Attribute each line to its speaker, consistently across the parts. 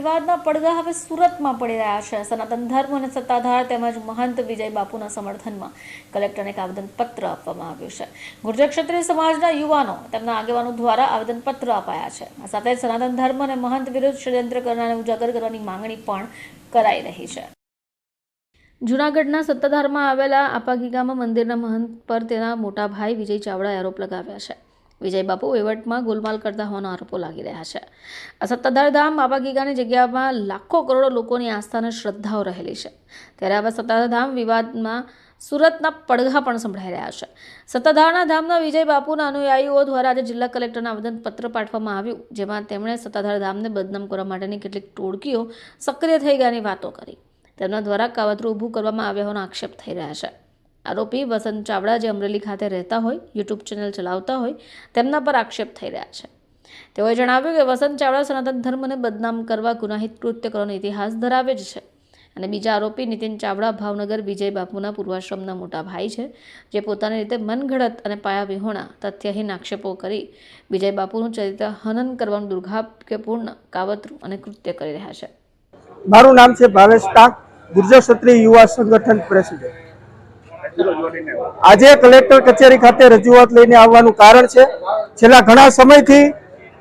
Speaker 1: વિવાદના પડદા હવે સુરતમાં પડી રહ્યા છે. સનાતન ધર્મ અને સત્તાધાર તેમજ મહંત વિજય બાપુના સમર્થનમાં કલેક્ટરને એક આવેદનપત્ર આપવામાં આવ્યું છે. ગુર્જર ક્ષત્રિય સમાજના યુવાનો તેમના આગેવાનો દ્વારા આવેદનપત્ર અપાયા છે. આ સાથે સનાતન ધર્મ અને મહંત વિરુદ્ધ ષડયંત્ર કરનારને ઉજાગર કરવાની માંગણી પણ કરાઈ રહી છે. જૂનાગઢના સત્તાધારમાં આવેલા આપાગીગામાં મંદિરના મહંત પર તેના મોટા ભાઈ વિજય ચાવડાએ આરોપ લગાવ્યા છે. વિજય બાપુ વહીવટમાં ગોલમાલ કરતા હોવાના આરોપો લાગી રહ્યા છે. આ સત્તાધાર ધામ આપાગીગાની જગ્યામાં લાખો કરોડો લોકોની આસ્થા અને શ્રદ્ધાઓ રહેલી છે. ત્યારે આવા સત્તાધાર ધામ વિવાદમાં સુરતના પડઘા પણ સંભળાઈ રહ્યા છે. સત્તાધારના ધામના વિજય બાપુના અનુયાયીઓ દ્વારા આજે જિલ્લા કલેક્ટરને આવેદનપત્ર પાઠવવામાં આવ્યું, જેમાં તેમણે સત્તાધાર ધામને બદનામ કરવા માટેની કેટલીક ટોળકીઓ સક્રિય થઈ ગયાની વાતો કરી. તેમના દ્વારા કાવતરું ઊભું કરવામાં આવ્યા હોવાનો આક્ષેપ થઈ રહ્યા છે. આરોપી વસંત ચાવડા જે અમરેલી ખાતે રહેતા હોય યુટ્યુબ ચેનલ ચલાવતા હોય, તેમના પર આક્ષેપ થઈ રહ્યા છે. તેઓએ જણાવ્યું કે વસંત ચાવડા સનાતન ધર્મને બદનામ કરવા ગુનાહિત કૃત્ય કરવાનો ઇતિહાસ ધરાવે જ છે. અને બીજા આરોપી નીતિન ચાવડા ભાવનગર વિજય બાપુના પૂર્વાશ્રમના મોટા ભાઈ છે, જે પોતાની રીતે મનઘડત અને પાયાવિહોણા તથ્યહીન આક્ષેપો કરી વિજય બાપુનું ચરિત્ર હનન કરવાનું દુર્ભાગ્યપૂર્ણ, કાવતરું અને કૃત્ય કરી રહ્યા છે.
Speaker 2: મારું નામ છે ભાવેશ ટાંક ગુર્જર ક્ષત્રિય યુવા સંગઠન પ્રેસિડેન્ટ. આજે કલેક્ટર કચેરી ખાતે રજૂઆત લઈને આવવાનું કારણ છે. છેલ્લા ઘણા સમયથી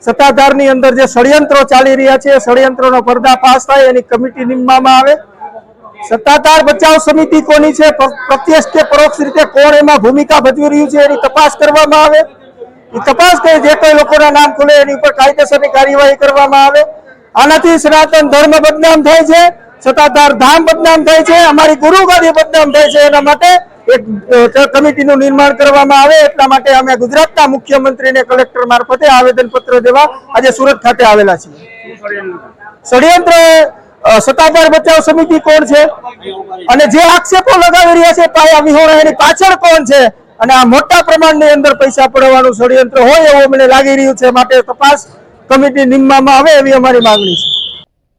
Speaker 2: સત્તાધારની અંદર જે ષડયંત્રો ચાલી રહ્યા છે ષડયંત્રોનો પર્દાફાશ થાય, એની કમિટી નીમવામાં આવે. સત્તાધાર બચાવ સમિતિ કોની છે? પ્રત્યક્ષ કે પરોક્ષ રીતે કોણ એમાં ભૂમિકા ભજવી રહ્યું છે, એની તપાસ કરવામાં આવે. એ તપાસ કરી જે કોઈ લોકોના નામ ખુલે, એની ઉપર કાયદેસરની કાર્યવાહી કરવામાં આવે. આનાથી સનાતન ધર્મ બદનામ થાય છે, સત્તાધાર ધામ બદનામ થાય છે, અમારી ગુરુગાદી બદનામ થાય છે, એના માટે એક કમિટીનું નિર્માણ કરવામાં આવે એટલા માટે અમે ગુજરાતના મુખ્યમંત્રીને કલેક્ટર મારફતે આવેદનપત્ર દેવા આજે સુરત ખાતે આવેલા છીએ. ષડયંત્ર સત્તાધાર બચાવ સમિતિ કોણ છે? અને જે આક્ષેપો લગાવી રહ્યા છે, પાયા વિહોણા, એની પાછળ કોણ છે? અને આ મોટા પ્રમાણની અંદર પૈસા પડવાનું ષડયંત્ર હોય એવું અમને લાગી રહ્યું છે, માટે તપાસ કમિટી નિમવામાં આવે એવી અમારી માંગણી છે.